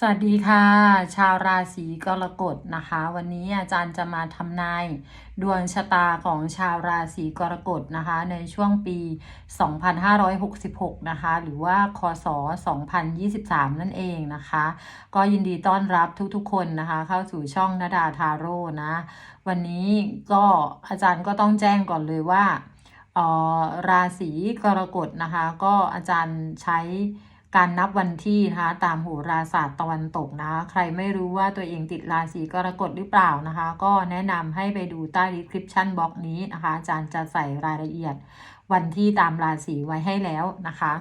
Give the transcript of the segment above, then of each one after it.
สวัสดีค่ะ ชาวราศีกรกฎนะคะ วันนี้อาจารย์จะมาทำนายดวงชะตาของชาวราศีกรกฎนะคะ ในช่วงปี 2566 นะคะ หรือว่าคศ 2023 นั่นเองนะคะ ก็ยินดีต้อนรับทุกๆคนนะคะ เข้าสู่ช่องนาดาทาโร่นะ วันนี้ก็อาจารย์ก็ต้องแจ้งก่อนเลยว่าเออราศีกรกฎนะคะ ก็อาจารย์ใช้ การนับวันที่นะคะตามโหราศาสตร์ตะวันตกนะคะใครไม่รู้ว่าตัวเองติดราศีกรกฎหรือเปล่านะคะ ก็แนะนำให้ไปดูใต้ description box นี้นะคะ อาจารย์จะใส่รายละเอียดวันที่ตามราศีไว้ให้แล้วนะคะ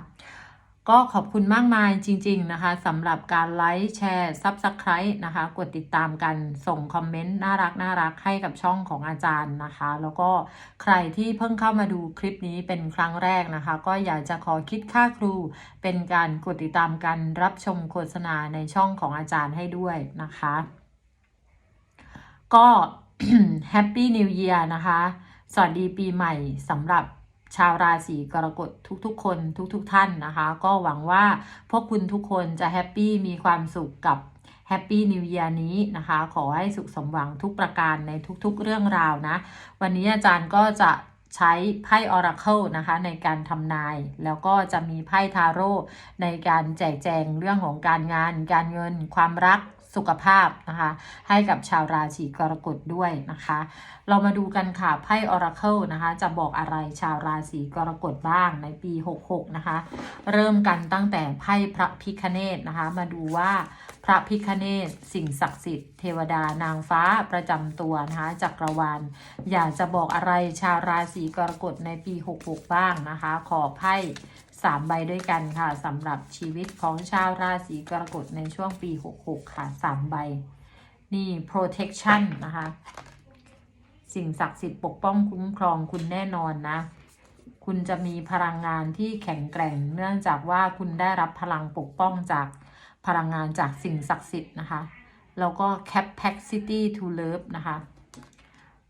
ก็ขอบคุณมากมายจริง ๆ นะคะสำหรับการไลค์แชร์ Subscribe นะคะ กดติดตามกันส่งคอมเมนต์น่ารักน่ารักให้กับช่องของอาจารย์นะคะ แล้วก็ใครที่เพิ่งเข้ามาดูคลิปนี้เป็นครั้งแรกนะคะ ก็อยากจะขอคิดค่าครู เป็นการกดติดตามการรับชมโฆษณาในช่องของอาจารย์ให้ด้วยนะคะ ก็ Happy New Year นะคะ สวัสดีปีใหม่สำหรับ ชาวราศีกรกฎทุกๆ คนทุกๆท่านนะคะ ก็หวังว่าพวกคุณทุกคนจะแฮปปี้มีความสุขกับ Happy New Year นี้นะคะ ขอให้สุขสมหวังทุกประการในทุกๆเรื่องราวนะ วันนี้อาจารย์ก็จะใช้ไพ่ Oracle นะคะในการทำนาย แล้วก็จะมีไพ่ทาโร่ในการแจกแจงเรื่องของการงาน การเงิน ความรัก สุขภาพนะคะ ให้กับชาวราศีกรกฎด้วยนะคะ เรามาดูกันค่ะไพ่ Oracle นะคะ จะบอกอะไรชาวราศีกรกฎบ้างในปี 66 นะคะ เริ่มกันตั้งแต่ไพ่พระพิคเนตนะคะ มาดูว่าพระพิคเนตสิ่งศักดิ์สิทธิ์เทวดานางฟ้าประจำตัวนะคะจักรวาลอยากจะบอกอะไรชาวราศีกรกฎในปี 66 บ้างนะคะ ขอไพ่ สามใบด้วยกันค่ะสำหรับชีวิตของชาวราศีกรกฎในช่วงปี 66 ค่ะสามใบ นี่ protection นะคะ สิ่งศักดิ์สิทธิ์ปกป้องคุ้มครองคุณแน่นอนนะ คุณจะมีพลังงานที่แข็งแกร่ง เนื่องจากว่าคุณได้รับพลังปกป้องจากพลังงานจากสิ่งศักดิ์สิทธิ์นะคะ แล้วก็ capacity to love นะคะ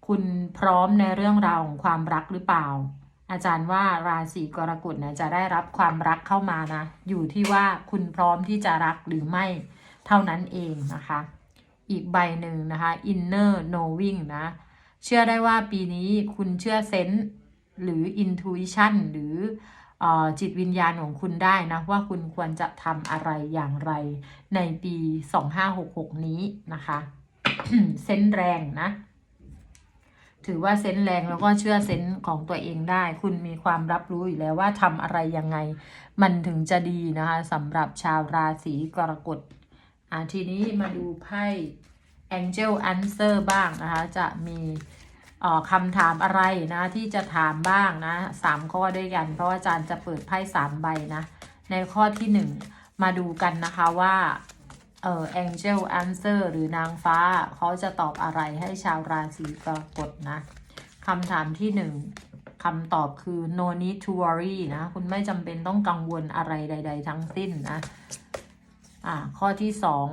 คุณพร้อมในเรื่องราวของความรักหรือเปล่า อาจารย์ว่าราศีกรกฎเนี่ยจะได้รับความรักเข้ามานะ อยู่ที่ว่าคุณพร้อมที่จะรักหรือไม่เท่านั้นเองนะคะ อีกใบหนึ่งนะคะ inner knowing นะ เชื่อได้ว่าปีนี้คุณเชื่อเซนส์หรือ intuition หรือจิตวิญญาณของคุณได้นะว่าคุณควรจะทำอะไรอย่างไรในปี 2566 นี้นะคะ เซนส์แรงนะ ถือว่าเซนส์แรงแล้วก็เชื่อเซนส์ของตัวเองได้ คุณมีความรับรู้อยู่แล้วว่าทำอะไรยังไง มันถึงจะดีนะคะสำหรับชาวราศีกรกฎอ่าทีนี้มาดูไพ่ Angel Answer บ้างนะคะ จะมีอ่อคำถามอะไรนะที่จะถามบ้างนะสามข้อด้วยกัน เพราะว่าอาจารย์จะเปิดไพ่สามใบนะ ในข้อที่หนึ่งมาดูกันนะคะว่า เอ่อ Angel Answer หรือนางฟ้า เขาจะตอบอะไรให้ชาวราศีกรกฎนะคำถามที่หนึ่งคำตอบคือ no need to worry นะ คุณไม่จำเป็นต้องกังวลอะไรใด ๆ ทั้งสิ้นนะอ่าข้อที่สอง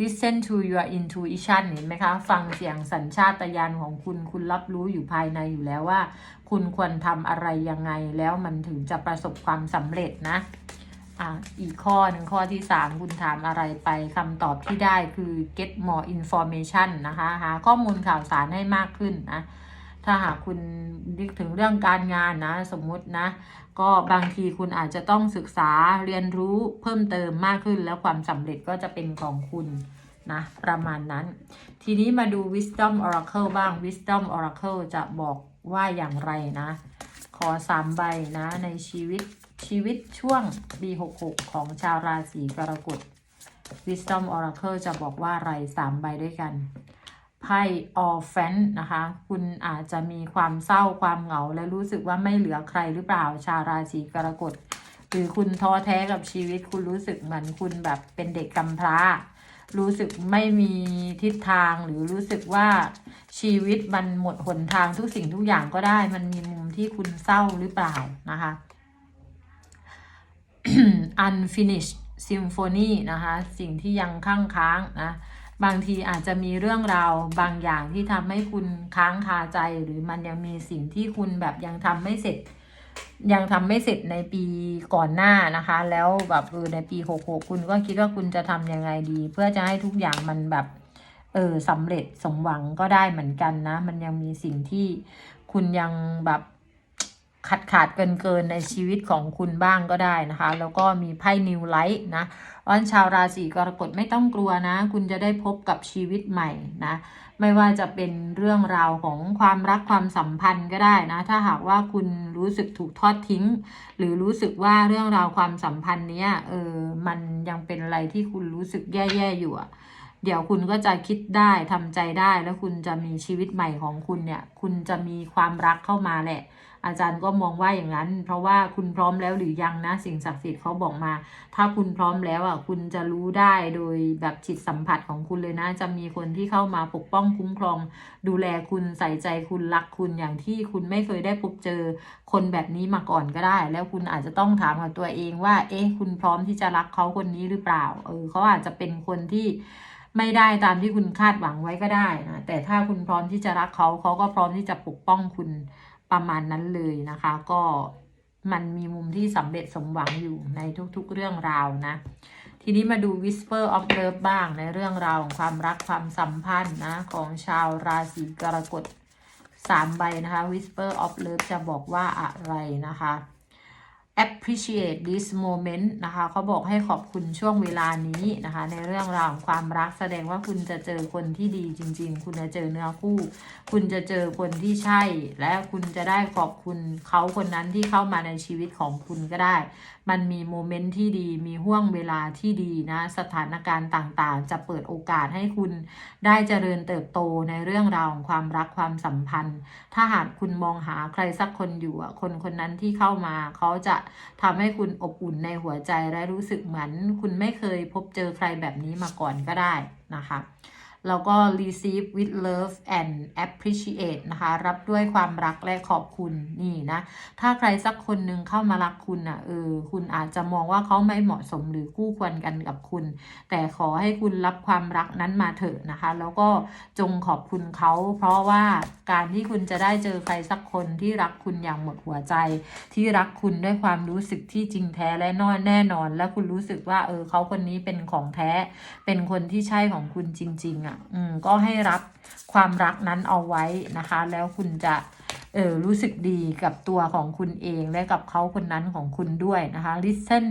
listen to your intuition เห็นไหมคะ ฟังเสียงสัญชาตญาณของคุณ คุณรับรู้อยู่ภายในอยู่แล้วว่า คุณควรทำอะไรยังไงแล้วมันถึงจะประสบความสำเร็จนะ อะอีกข้อหนึ่งข้อที่ 3 คุณถามอะไรไปคำตอบที่ได้คือ get more information นะคะ หาข้อมูลข่าวสารให้มากขึ้นนะ ถ้าหากคุณนึกถึงเรื่องการงานนะ สมมุตินะ ก็บางทีคุณอาจจะต้องศึกษาเรียนรู้เพิ่มเติมมากขึ้น แล้วความสำเร็จก็จะเป็นของคุณนะ ประมาณนั้น ทีนี้มาดู wisdom oracle บ้าง wisdom oracle จะบอกว่าอย่างไรนะ ขอสามใบนะในชีวิต ชีวิตช่วงปี66 ของชาวราศีกรกฎ wisdom oracle จะบอกว่าอะไรสามใบด้วยกันไพ่ orphan นะคะ คุณอาจจะมีความเศร้าความเหงา และรู้สึกว่าไม่เหลือใครหรือเปล่าชาวราศีกรกฎหรือคุณท้อแท้กับชีวิต คุณรู้สึกเหมือนคุณแบบเป็นเด็กกำพร้า รู้สึกไม่มีทิศทางหรือรู้สึกว่าชีวิตมันหมดหนทางทุกสิ่งทุกอย่างก็ได้ มันมีมุมที่คุณเศร้าหรือเปล่านะคะ unfinished symphony นะคะ สิ่งที่ยังค้างค้างนะ บางทีอาจจะมีเรื่องราวบางอย่างที่ทำให้คุณค้างคาใจ หรือมันยังมีสิ่งที่คุณแบบยังทำไม่เสร็จ ยังทำไม่เสร็จในปีก่อนหน้านะคะ แล้วแบบเออในปีหกหกคุณก็คิดว่าคุณจะทำยังไงดี เพื่อจะให้ทุกอย่างมันแบบเออสำเร็จสมหวังก็ได้เหมือนกันนะ มันยังมีสิ่งที่คุณยังแบบ ขาดขาดเกินเกินในชีวิตของคุณบ้างก็ได้นะคะ แล้วก็มีไพ่นิวไลท์นะวันชาวราศีกรกฎไม่ต้องกลัวนะ คุณจะได้พบกับชีวิตใหม่นะ ไม่ว่าจะเป็นเรื่องราวของความรักความสัมพันธ์ก็ได้นะ ถ้าหากว่าคุณรู้สึกถูกทอดทิ้ง หรือรู้สึกว่าเรื่องราวความสัมพันธ์เนี้ยเออมันยังเป็นอะไรที่คุณรู้สึกแย่ๆอยู่อะเดี๋ยวคุณก็จะคิดได้ทำใจได้แล้วคุณจะมีชีวิตใหม่ของคุณเนี่ย คุณจะมีความรักเข้ามาแหละ อาจารย์ก็มองว่าอย่างนั้น เพราะว่าคุณพร้อมแล้วหรือยังนะสิ่งศักดิ์สิทธิ์เขาบอกมา ถ้าคุณพร้อมแล้วอะคุณจะรู้ได้โดยแบบจิตสัมผัสของคุณเลยนะ จะมีคนที่เข้ามาปกป้องคุ้มครอง ดูแลคุณใส่ใจคุณรักคุณอย่างที่คุณไม่เคยได้พบเจอคนแบบนี้มาก่อนก็ได้ แล้วคุณอาจจะต้องถามกับตัวเองว่า เอ๊ะคุณพร้อมที่จะรักเขาคนนี้หรือเปล่าเออเขาอาจจะเป็นคนที่ไม่ได้ตามที่คุณคาดหวังไว้ก็ได้นะแต่ถ้าคุณพร้อมที่จะรักเขาเขาก็พร้อมที่จะปกป้องคุณ ประมาณนั้นเลยนะคะ ก็มันมีมุมที่สำเร็จสมหวังอยู่ในทุกๆเรื่องราวนะ ทีนี้มาดู Whisper of Love บ้างในเรื่องราวของความรักความสัมพันธ์นะ ของชาวราศีกรกฎสามใบนะคะ Whisper of Love จะบอกว่าอะไรนะคะ appreciate this moment นะคะเขาบอกให้ขอบคุณช่วงเวลานี้นะคะ ในเรื่องราวความรักแสดงว่าคุณจะเจอคนที่ดีจริง ๆ คุณจะเจอเนื้อคู่ คุณจะเจอคนที่ใช่ และคุณจะได้ขอบคุณเขาคนนั้นที่เข้ามาในชีวิตของคุณก็ได้ มันมีโมเมนต์ที่ดี มีห่วงเวลาที่ดีนะ สถานการณ์ต่างๆ จะเปิดโอกาสให้คุณได้เจริญเติบโตในเรื่องราวของความรักความสัมพันธ์ ถ้าหากคุณมองหาใครสักคนอยู่คนคนนั้นที่เข้ามาเขาจะทำให้คุณอบอุ่นในหัวใจและรู้สึกเหมือน คุณไม่เคยพบเจอใครแบบนี้มาก่อนก็ได้นะคะ แล้วก็ receive with love and appreciate นะคะ รับด้วยความรักและขอบคุณนี่นะ ถ้าใครสักคนหนึ่งเข้ามารักคุณอะเออคุณอาจจะมองว่าเขาไม่เหมาะสมหรือคู่ควรกันกับคุณ แต่ขอให้คุณรับความรักนั้นมาเถอะนะคะ แล้วก็จงขอบคุณเขาเพราะว่าการที่คุณจะได้เจอใครสักคนที่รักคุณอย่างหมดหัวใจ ที่รักคุณด้วยความรู้สึกที่จริงแท้และนอนแน่นอน และคุณรู้สึกว่าเออเขาคนนี้เป็นของแท้ เป็นคนที่ใช่ของคุณจริง ๆอะอืมก็ให้รับความรักนั้นเอาไว้นะคะ แล้วคุณจะเออรู้สึกดีกับตัวของคุณเองและกับเขาคนนั้นของคุณด้วยนะคะ listen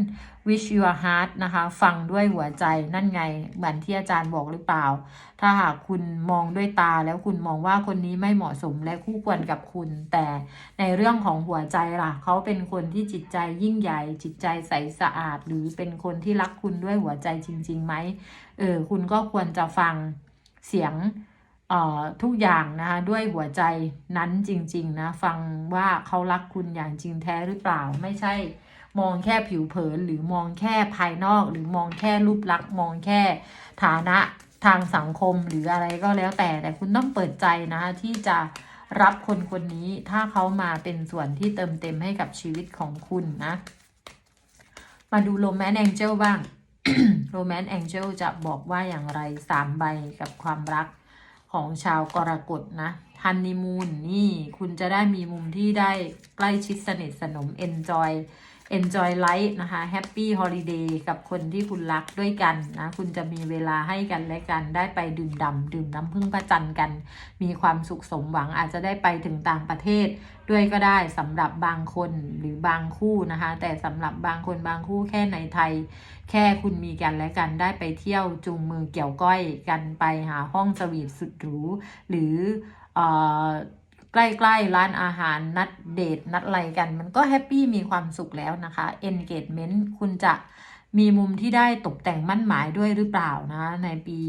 with your heart นะคะ ฟังด้วยหัวใจนั่นไงเหมือนที่อาจารย์บอกหรือเปล่า ถ้าหากคุณมองด้วยตาแล้วคุณมองว่าคนนี้ไม่เหมาะสมและคู่ควรกับคุณ แต่ในเรื่องของหัวใจล่ะ เขาเป็นคนที่จิตใจยิ่งใหญ่ จิตใจใสสะอาด หรือเป็นคนที่รักคุณด้วยหัวใจจริงๆไหมเออคุณก็ควรจะฟัง เสียงเอ่อทุกอย่างนะคะด้วยหัวใจนั้นจริง ๆ นะ ฟังว่าเขารักคุณอย่างจริงแท้หรือเปล่าไม่ใช่ มองแค่ผิวเผินหรือมองแค่ภายนอก หรือมองแค่รูปลักษณ์มองแค่ฐานะทางสังคมหรืออะไรก็แล้วแต่แต่คุณต้องเปิดใจนะคะที่จะรับคนคนนี้ถ้าเขามาเป็นส่วนที่เติมเต็มให้กับชีวิตของคุณนะ มาดูโรแมนแองเจลบ้าง โรแมนต์แองเจิลจะบอกว่าอย่างไรสามใบกับความรักของชาวกรกฎนะฮันนีมูนนี่คุณจะได้มีมุมที่ได้ใกล้ชิดสนิทสนม enjoy enjoy life นะคะ happy holiday กับคนที่คุณรักด้วยกันนะ คุณจะมีเวลาให้กันและกัน ได้ไปดื่มด่ำดื่มน้ำพึ่งพระจันทร์กัน มีความสุขสมหวังอาจจะได้ไปถึงต่างประเทศ ด้วยก็ได้สำหรับบางคนหรือบางคู่นะคะ แต่สำหรับบางคนบางคู่แค่ในไทย แค่คุณมีกันและกันได้ไปเที่ยวจูงมือเกี่ยวก้อยกันไปหาห้องสวีทสุดหรูหรือเอ่อ ใกล้ๆ ร้านอาหารนัดเดทนัดอะไรกัน มันก็แฮปปี้มีความสุขแล้วนะคะ engagement คุณจะมีมุมที่ได้ตกแต่งมั่นหมายด้วยหรือเปล่านะ ในปี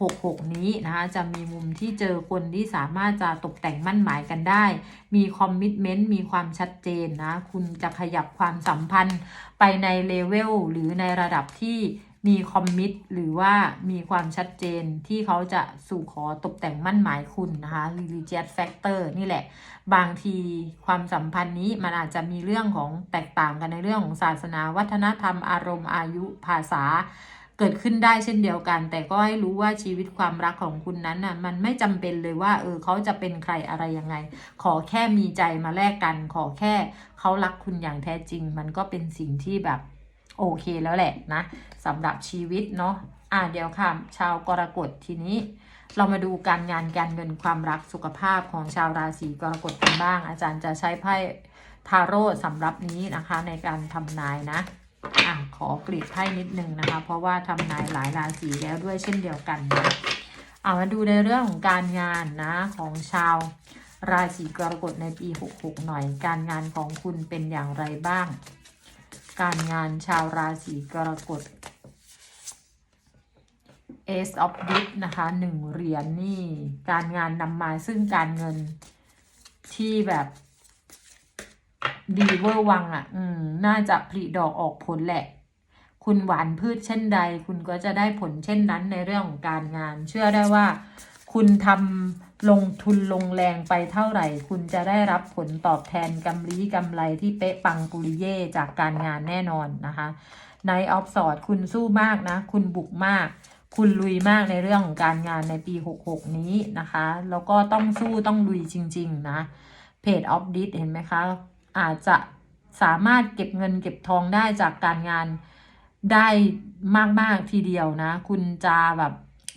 66 นี้นะคะจะมีมุมที่เจอคนที่สามารถจะตกแต่งมั่นหมายกันได้ มีคอมมิชเมนต์มีความชัดเจนนะ คุณจะขยับความสัมพันธ์ไปในเลเวลหรือในระดับที่ มีคอมมิตหรือว่ามีความชัดเจนที่เขาจะสู่ขอตกแต่งมั่นหมายคุณนะคะ religious factor นี่แหละ บางทีความสัมพันธ์นี้มันอาจจะมีเรื่องของแตกต่างกันในเรื่องของศาสนาวัฒนธรรมอารมณ์อายุภาษาเกิดขึ้นได้เช่นเดียวกัน แต่ก็ให้รู้ว่าชีวิตความรักของคุณนั้นน่ะมันไม่จำเป็นเลยว่า เออเขาจะเป็นใครอะไรยังไง ขอแค่มีใจมาแลกกัน ขอแค่เขารักคุณอย่างแท้จริง มันก็เป็นสิ่งที่แบบ โอเคแล้วแหละนะสำหรับชีวิตเนาะอะเดี๋ยวค่ะ ชาวกรกฎทีนี้ เรามาดูการงานการเงินความรักสุขภาพของชาวราศีกรกฎกันบ้าง อาจารย์จะใช้ไพ่ทาโร่สำหรับนี้นะคะ ในการทำนายนะอะขอกรีดไพ่นิดนึงนะคะ เพราะว่าทำนายหลายราศีแล้วด้วยเช่นเดียวกันนะเอามาดูในเรื่องของการงานนะของชาวราศีกรกฎในปี 66 หน่อย การงานของคุณเป็นอย่างไรบ้าง การงานชาวราศีกรกฎ Ace of d i p นะคะหนึ่งเหรียญนี่การงานนำมาซึ่งการเงินที่แบบดีเวอร์วังอะ่ะ อืม น่าจะผลิดอกออกผลแหละ คุณหวานพืชเช่นใด คุณก็จะได้ผลเช่นนั้นในเรื่องของการงาน เชื่อได้ว่า คุณทำ ลงทุนลงแรงไปเท่าไหร่ คุณจะได้รับผลตอบแทนกำไรกำไรที่เป๊ะปังกุริเย่จากการงานแน่นอนนะคะในออฟสอดคุณสู้มากนะ คุณบุกมาก คุณลุยมากในเรื่องของการงานในปี 66 นี้นะคะ แล้วก็ต้องสู้ต้องลุยจริง ๆ นะเพจออฟดิสเห็นไหมคะ อาจจะสามารถเก็บเงินเก็บทองได้จากการงานได้มาก ๆ ทีเดียวนะ คุณจะแบบ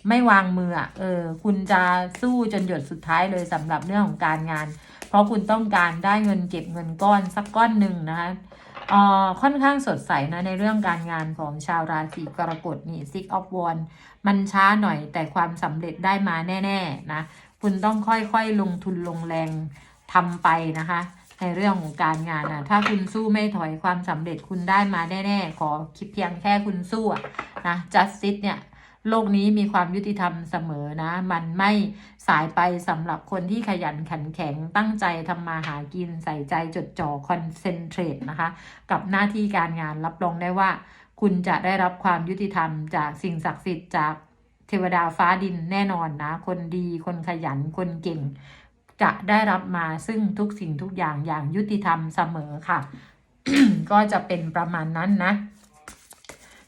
ไม่วางมือเออคุณจะสู้จนหยดสุดท้ายเลยสำหรับเรื่องของการงาน เพราะคุณต้องการได้เงินเก็บเงินก้อนสักก้อนหนึ่งนะคะอ่อค่อนข้างสดใสนะในเรื่องการงานของชาวราศีกรกฎนี่ Six of Wands มันช้าหน่อยแต่ความสำเร็จได้มาแน่ ๆ นะ คุณต้องค่อยๆลงทุนลงแรงทำไปนะคะ ในเรื่องของการงานนะถ้าคุณสู้ไม่ถอยความสำเร็จคุณได้มาแน่ ๆ ขอคิดเพียงแค่คุณสู้นะ justice เนี่ย โลกนี้มีความยุติธรรมเสมอนะ มันไม่สายไปสำหรับคนที่ขยันขันแข็งตั้งใจทำมาหากินใส่ใจจดจ่อคอนเซนเทรตนะคะ กับหน้าที่การงานรับรองได้ว่า คุณจะได้รับความยุติธรรมจากสิ่งศักดิ์สิทธิ์จากเทวดาฟ้าดินแน่นอนนะ คนดีคนขยันคนเก่ง จะได้รับมาซึ่งทุกสิ่งทุกอย่างอย่างยุติธรรมเสมอค่ะ ก็จะเป็นประมาณนั้นนะ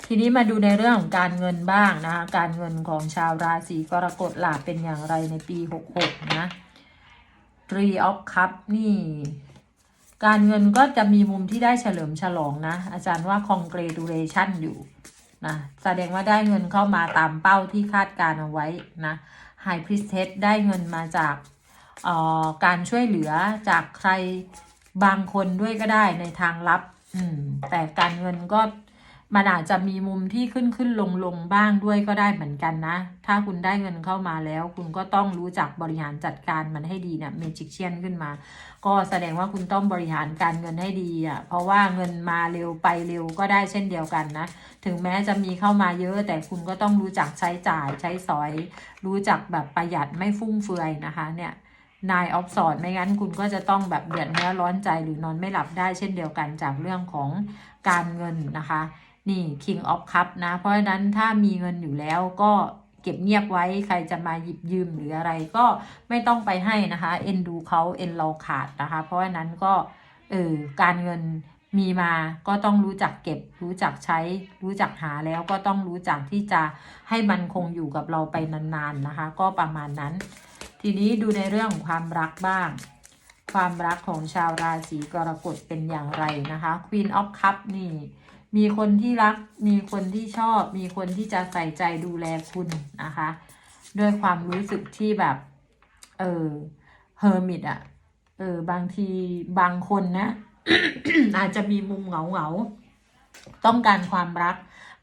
ทีนี้มาดูในเรื่องของการเงินบ้างนะคะการเงินของชาวราศีกรกฎล่ะเป็นอย่างไรในปี 66 นะ Three of Cup นี่ การเงินก็จะมีมุมที่ได้เฉลิมฉลองนะ อาจารย์ว่า congratulation อยู่นะแสดงว่าได้เงินเข้ามาตามเป้าที่คาดการเอาไว้นะ High Priestess ได้เงินมาจากอ่อการช่วยเหลือจากใครบางคนด้วยก็ได้ในทางลับอืมแต่การเงินก็ มันอาจจะมีมุมที่ขึ้นขึ้นลงลงบ้างด้วยก็ได้เหมือนกันนะ ถ้าคุณได้เงินเข้ามาแล้ว คุณก็ต้องรู้จักบริหารจัดการมันให้ดีเนะเมจิกเชียนขึ้นมา ก็แสดงว่าคุณต้องบริหารการเงินให้ดีอะเพราะว่าเงินมาเร็วไปเร็วก็ได้เช่นเดียวกันนะ ถึงแม้จะมีเข้ามาเยอะแต่คุณก็ต้องรู้จักใช้จ่ายใช้สอย รู้จักแบบประหยัดไม่ฟุ่มเฟือยนะคะเนี่ยนายออฟสอดไม่งั้นคุณก็จะต้องแบบเดือดเนื้อร้อนใจหรือนอนไม่หลับได้เช่นเดียวกันจากเรื่องของการเงินนะคะ นี่ King of Cup นะ เพราะฉะนั้นถ้ามีเงินอยู่แล้วก็เก็บเงียบไว้ใครจะมาหยิบยืมหรืออะไรก็ไม่ต้องไปให้นะคะ เอ็นดูเขาเอ็นเราขาดนะคะ เพราะฉะนั้นก็เออการเงินมีมาก็ต้องรู้จักเก็บ รู้จักใช้ รู้จักหาแล้วก็ต้องรู้จักที่จะให้มันคงอยู่กับเราไปนานๆนะคะ ก็ประมาณนั้น ทีนี้ดูในเรื่องความรักบ้าง ความรักของชาวราศีกรกฎเป็นอย่างไรนะคะ Queen of Cup นี่ มีคนที่รัก มีคนที่ชอบ มีคนที่จะใส่ใจดูแลคุณนะคะ ด้วยความรู้สึกที่แบบ เออเฮอร์มิตอะเออบางทีบางคนนะอาจจะมีมุมเหงาเหงาๆต้องการความรัก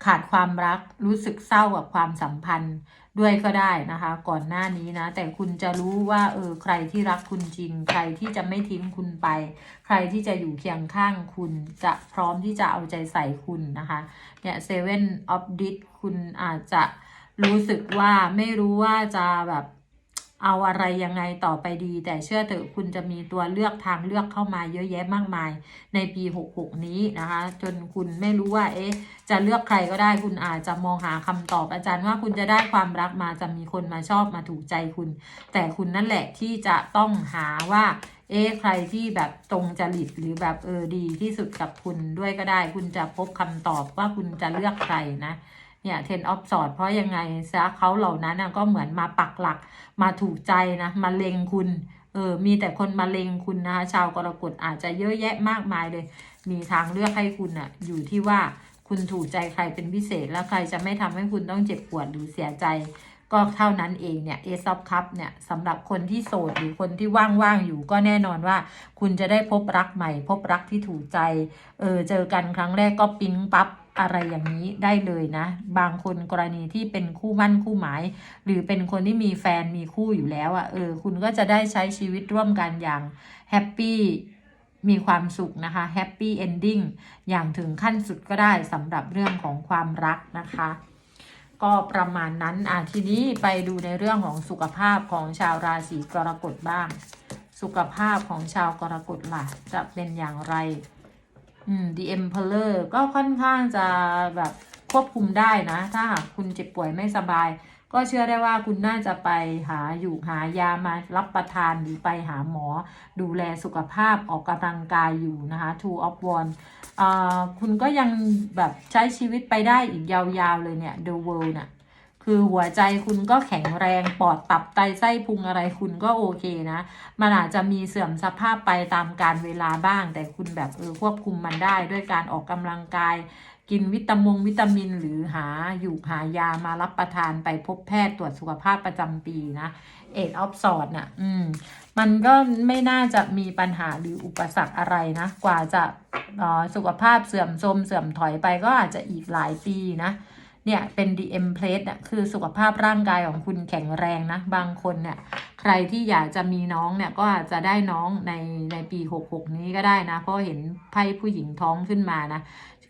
ขาดความรักรู้สึกเศร้ากับความสัมพันธ์ ด้วยก็ได้นะคะ ก่อนหน้านี้นะ แต่คุณจะรู้ว่าเออใครที่รักคุณจริง ใครที่จะไม่ทิ้งคุณไป ใครที่จะอยู่เคียงข้างคุณจะพร้อมที่จะเอาใจใส่คุณนะคะเนี่ยเซเว่นออฟดิคุณอาจจะรู้สึกว่าไม่รู้ว่าจะแบบ เอาอะไรยังไงต่อไปดี แต่เชื่อเถอะคุณจะมีตัวเลือกทางเลือกเข้ามาเยอะแยะมากมาย ในปี 66 นี้นะคะ จนคุณไม่รู้ว่า เอ๊ะ จะเลือกใครก็ได้คุณอาจจะมองหาคำตอบอาจารย์ว่าคุณจะได้ความรักมาจะมีคนมาชอบมาถูกใจคุณ แต่คุณนั่นแหละที่จะต้องหาว่าเอ๊ะใครที่แบบตรงจริตหรือแบบเออดีที่สุดกับคุณด้วยก็ได้ คุณจะพบคำตอบว่าคุณจะเลือกใครนะ เนี่ยเทนออฟสอดเพราะยังไงซะเขาเหล่านั้นก็เหมือนมาปักหลักมาถูกใจนะมาเลงคุณเออมีแต่คนมาเลงคุณนะคะชาวกรกฎอาจจะเยอะแยะมากมายเลย มีทางเลือกให้คุณอะอยู่ที่ว่าคุณถูกใจใครเป็นพิเศษแล้วใครจะไม่ทำให้คุณต้องเจ็บปวดหรือเสียใจ ก็เท่านั้นเองเนี่ยเอซอฟคัพเนี่ยสำหรับคนที่โสดหรือคนที่ว่างๆอยู่ก็แน่นอนว่า คุณจะได้พบรักใหม่ พบรักที่ถูกใจเออเจอกันครั้งแรกก็ปิ๊งปั๊บอะไรอย่างนี้ได้เลยนะ บางคนกรณีที่เป็นคู่มั่นคู่หมาย หรือเป็นคนที่มีแฟนมีคู่อยู่แล้วอะ่ะเออคุณก็จะได้ใช้ชีวิตร่วมกันอย่างแฮปปี้มีความสุขนะคะแฮปปี้เอนดิ้งอย่างถึงขั้นสุดก็ได้สำหรับเรื่องของความรักนะคะ ก็ประมาณนั้นอะทีนี้ไปดูในเรื่องของสุขภาพของชาวราศีกรกฎบ้าง สุขภาพของชาวกรกฎล่ะจะเป็นอย่างไรอืม The Emperor ก็ค่อนข้างจะแบบควบคุมได้นะ ถ้าหากคุณเจ็บป่วยไม่สบาย ก็เชื่อได้ว่าคุณน่าจะไปหาอยู่หายามารับประทานหรือไปหาหมอ ดูแลสุขภาพออกกำลังกายอยู่นะคะ Two of Wands อ่าคุณก็ยังแบบใช้ชีวิตไปได้อีกยาวๆเลยเนี่ย The World น่ะคือหัวใจคุณก็แข็งแรงปอดตับไตไส้พุงอะไรคุณก็โอเคนะ มันอาจจะมีเสื่อมสภาพไปตามการเวลาบ้าง แต่คุณแบบเออควบคุมมันได้ด้วยการออกกำลังกาย กินวิตามงวิตามินหรือหาอยู่หายามารับประทานไปพบแพทย์ตรวจสุขภาพประจำปีนะเอ็ดออฟสอดน่ะอืมมันก็ไม่น่าจะมีปัญหาหรืออุปสรรคอะไรนะ กว่าจะออสุขภาพเสื่อมโทรมเสื่อมถอยไปก็อาจจะอีกหลายปีนะเนี่ยเป็น DM plate อะคือสุขภาพร่างกายของคุณแข็งแรงนะ บางคนเนี่ยใครที่อยากจะมีน้องเนี่ยก็อาจจะได้น้องในในปี 66 นี้ก็ได้นะ เพราะเห็นไพ่ผู้หญิงท้องขึ้นมานะ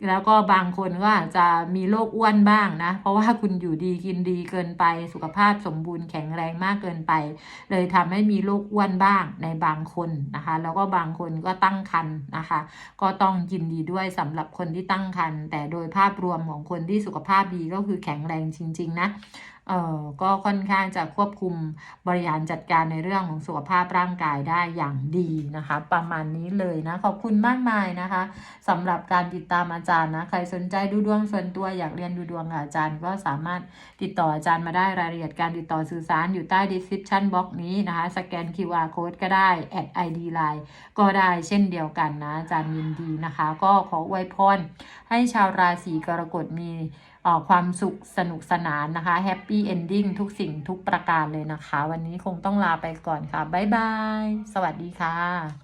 แล้วก็บางคนก็อาจจะมีโรคอ้วนบ้างนะ เพราะว่าคุณอยู่ดีกินดีเกินไปสุขภาพสมบูรณ์แข็งแรงมากเกินไป เลยทำให้มีโรคอ้วนบ้างในบางคนนะคะ แล้วก็บางคนก็ตั้งครรภ์นะคะ ก็ต้องยินดีด้วยสำหรับคนที่ตั้งครรภ์แต่โดยภาพรวมของคนที่สุขภาพดีก็คือแข็งแรงจริง ๆ นะ เอ่อก็ค่อนข้างจะควบคุมบริหารจัดการในเรื่องของสุขภาพร่างกายได้อย่างดีนะคะ ประมาณนี้เลยนะ ขอบคุณมากมายนะคะสำหรับการติดตามอาจารย์นะ ใครสนใจดูดวงส่วนตัวอยากเรียนดูดวงกับอาจารย์ก็สามารถติดต่ออาจารย์มาได้รายละเอียดการติดต่อสื่อสารอยู่ใต้ description box นี้นะคะ สแกน QR code ก็ได้ add ID line ก็ได้เช่นเดียวกันนะอาจารย์ยินดีนะคะ ก็ขออวยพรให้ชาวราศีกรกฎมี ความสุขสนุกสนานนะคะแฮปปี้เอนดิ้งทุกสิ่งทุกประการเลยนะคะ วันนี้คงต้องลาไปก่อนค่ะ บ๊ายบาย สวัสดีค่ะ